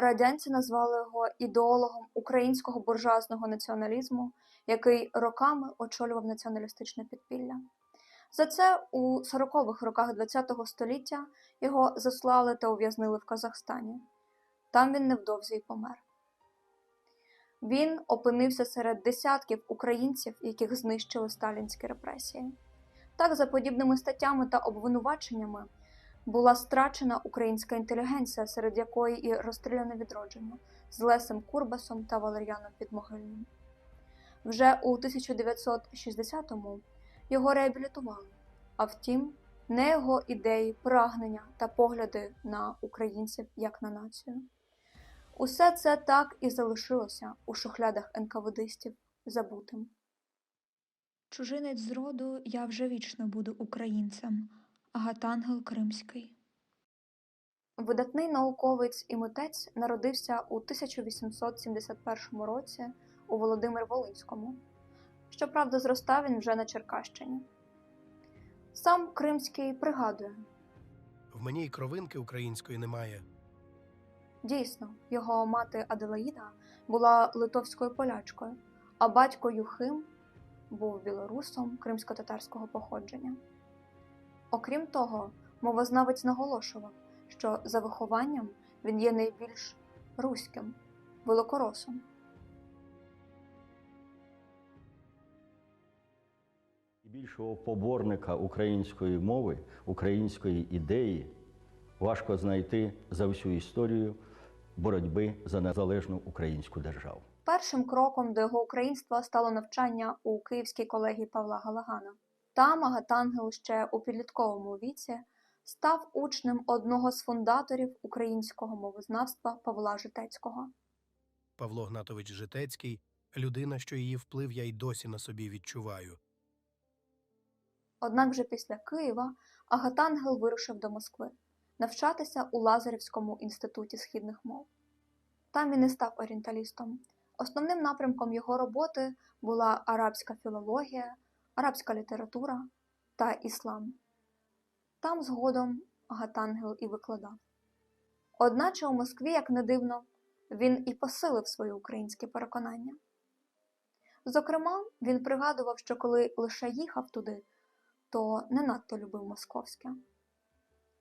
Радянці назвали його ідеологом українського буржуазного націоналізму, який роками очолював націоналістичне підпілля. За це у 40-х роках ХХ століття його заслали та ув'язнили в Казахстані. Там він невдовзі й помер. Він опинився серед десятків українців, яких знищили сталінські репресії. Так, за подібними статтями та обвинуваченнями була страчена українська інтелігенція, серед якої і розстріляне відродження з Лесем Курбасом та Валер'яном Підмогильним. Вже у 1960-му його реабілітували, а втім, не його ідеї, прагнення та погляди на українців як на націю. Усе це так і залишилося у шухлядах НКВДистів забутим. Чужинець з роду я вже вічно буду українцем. Агатангел Кримський. Видатний науковець і митець народився у 1871 році у Володимир Волинському. Щоправда, зростав він вже на Черкащині. Сам Кримський пригадує, В мені й кровинки української немає. дійсно, його мати Аделаїда була литовською полячкою, а батько Юхим був білорусом кримсько-татарського походження. Окрім того, мовознавець наголошував, що за вихованням він є найбільш руським, великоросом. Більшого поборника української мови, української ідеї важко знайти за всю історію боротьби за незалежну українську державу. Першим кроком до його українства стало навчання у Київській колегії Павла Галагана. Там Агатангел ще у підлітковому віці став учнем одного з фундаторів українського мовознавства Павла Житецького. Павло Гнатович Житецький людина, що її вплив я й досі на собі відчуваю. Однак вже після Києва Агатангел вирушив до Москви навчатися у Лазарівському інституті східних мов. Там він і став орієнталістом. Основним напрямком його роботи була арабська філологія, арабська література та іслам. Там згодом Агатангел і викладав. Одначе у Москві, як не дивно, він і посилив свої українські переконання. Зокрема, він пригадував, що коли лише їхав туди, то не надто любив московське.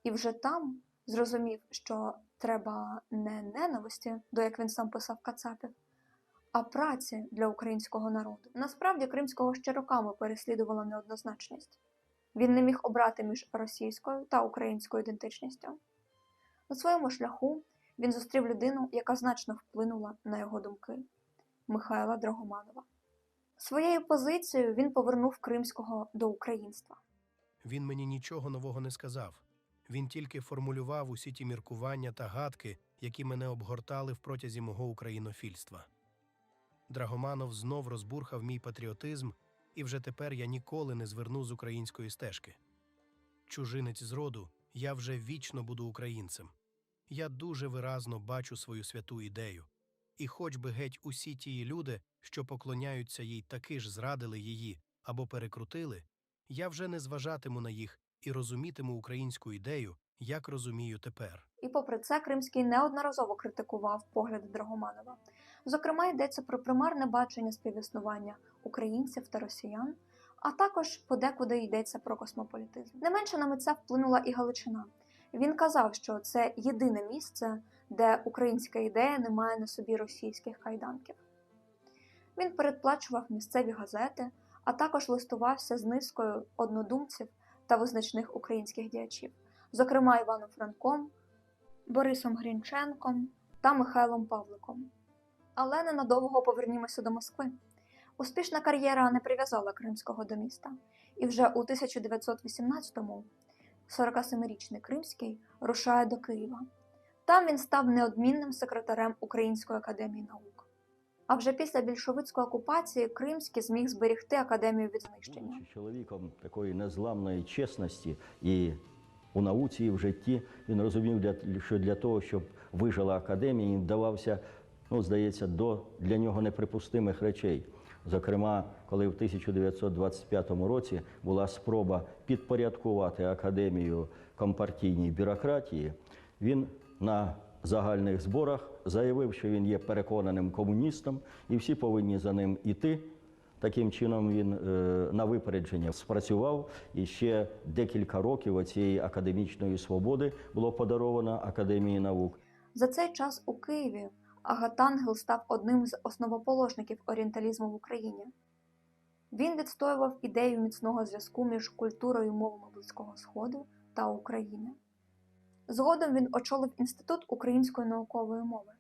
І вже там зрозумів, що треба не ненависті, до як він сам писав Кацапів, а праці для українського народу. Насправді кримського ще роками переслідувала неоднозначність. Він не міг обрати між російською та українською ідентичністю. На своєму шляху він зустрів людину, яка значно вплинула на його думки Михайла Драгоманова. Своєю позицією він повернув кримського до українства. Він мені нічого нового не сказав. Він тільки формулював усі ті міркування та гадки, які мене обгортали в протязі мого українофільства. Драгоманов знов розбурхав мій патріотизм, і вже тепер я ніколи не зверну з української стежки. Чужинець з роду, я вже вічно буду українцем. Я дуже виразно бачу свою святу ідею. І хоч би геть усі тії люди, що поклоняються їй, таки ж зрадили її або перекрутили, я вже не зважатиму на їх і розумітиму українську ідею, як розумію тепер. І попри це Кримський неодноразово критикував погляди Драгоманова. Зокрема, йдеться про примарне бачення співіснування українців та росіян, а також подекуди йдеться про космополітизм. Не менше на митця вплинула і Галичина. Він казав, що це єдине місце, де українська ідея не має на собі російських кайданків. Він передплачував місцеві газети, а також листувався з низкою однодумців та визначних українських діячів, зокрема Іваном Франком, Борисом Грінченком та Михайлом Павликом. Але ненадовго повернімося до Москви. Успішна кар'єра не прив'язала Кримського до міста, і вже у 1918-му 47-річний Кримський рушає до Києва. Там він став неодмінним секретарем Української академії наук. А вже після більшовицької окупації Кримський зміг зберегти академію від знищення. Будучи чоловіком такої незламної чесності і у науці, і в житті, він розумів, що для того, щоб вижила академія, він вдавався, ну, здається, до для нього неприпустимих речей. Зокрема, коли в 1925 році була спроба підпорядкувати академію компартійній бюрократії, він на загальних зборах заявив, що він є переконаним комуністом, і всі повинні за ним іти. Таким чином він е, на випередження спрацював, і ще декілька років оцієї академічної свободи було подаровано Академії наук. За цей час у Києві Агатангел став одним з основоположників орієнталізму в Україні. Він відстоював ідею міцного зв'язку між культурою мовами Близького Сходу та України. Згодом він очолив Інститут української наукової мови.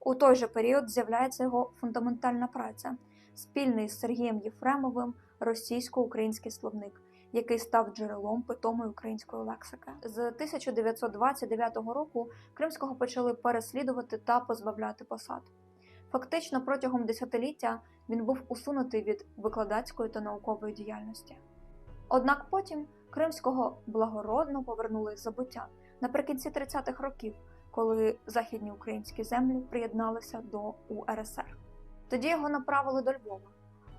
У той же період з'являється його фундаментальна праця, спільний з Сергієм Єфремовим російсько-український словник, який став джерелом питомої української лексики. З 1929 року Кримського почали переслідувати та позбавляти посад. Фактично протягом десятиліття він був усунутий від викладацької та наукової діяльності. Однак потім Кримського благородно повернули з забуття наприкінці 30-х років, коли західні українські землі приєдналися до УРСР. Тоді його направили до Львова,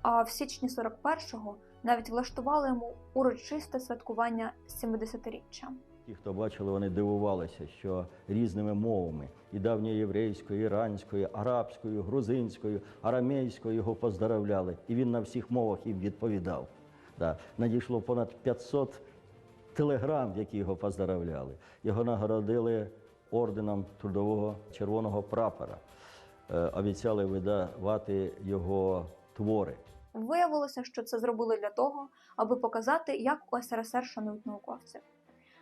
а в січні 41-го навіть влаштували йому урочисте святкування 70-річчя. Ті, хто бачили, вони дивувалися, що різними мовами і давньоєврейською, іранською, арабською, грузинською, арамейською його поздоровляли. І він на всіх мовах їм відповідав. Да. Надійшло понад 500 телеграм, які його поздоровляли. Його нагородили орденом трудового червоного прапора. Е, обіцяли видавати його твори. Виявилося, що це зробили для того, аби показати, як у СРСР шанують науковців.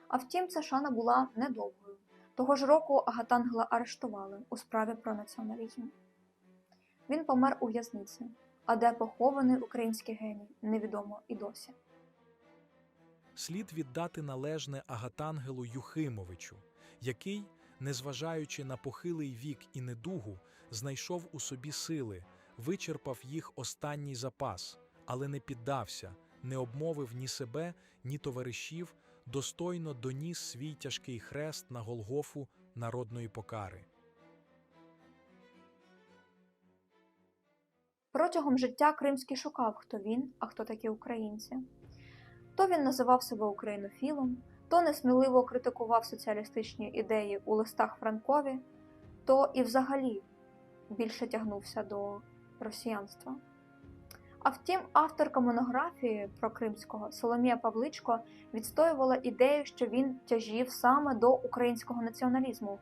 А втім, ця шана була недовгою. Того ж року Агатангела арештували у справі про націоналізм. Він помер у в'язниці, а де похований український геній, невідомо і досі. Слід віддати належне Агатангелу Юхимовичу, який, незважаючи на похилий вік і недугу, знайшов у собі сили, вичерпав їх останній запас, але не піддався, не обмовив ні себе, ні товаришів, достойно доніс свій тяжкий хрест на Голгофу народної покари. Протягом життя Кримський шукав, хто він, а хто такі українці. То він називав себе українофілом, то несміливо критикував соціалістичні ідеї у листах Франкові, то і взагалі більше тягнувся до росіянства. А втім, авторка монографії про Кримського Соломія Павличко відстоювала ідею, що він тяжів саме до українського націоналізму.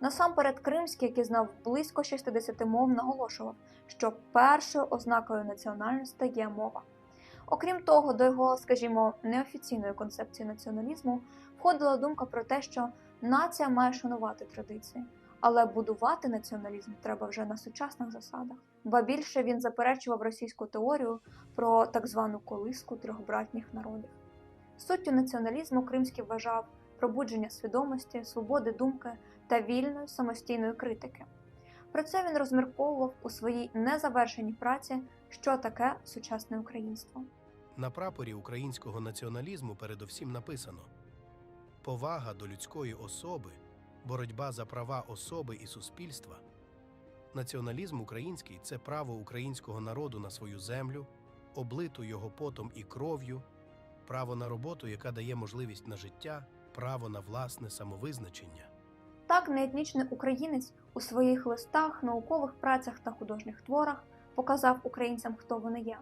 Насамперед, Кримський, який знав близько 60 мов, наголошував, що першою ознакою національності є мова. Окрім того, до його, скажімо, неофіційної концепції націоналізму входила думка про те, що нація має шанувати традиції, але будувати націоналізм треба вже на сучасних засадах. Ба більше він заперечував російську теорію про так звану колиску трьох братніх народів. Суттю націоналізму Кримський вважав пробудження свідомості, свободи думки та вільної самостійної критики. Про це він розмірковував у своїй незавершеній праці, що таке сучасне українство. На прапорі українського націоналізму передовсім написано: повага до людської особи, боротьба за права особи і суспільства. Націоналізм український це право українського народу на свою землю, облиту його потом і кров'ю, право на роботу, яка дає можливість на життя, право на власне самовизначення. Так, неетнічний українець у своїх листах, наукових працях та художніх творах показав українцям, хто вони є.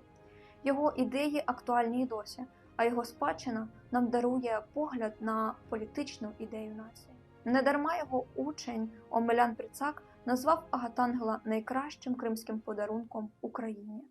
Його ідеї актуальні і досі, а його спадщина нам дарує погляд на політичну ідею нації. Недарма його учень Омелян Прицак назвав Агатангела найкращим кримським подарунком Україні.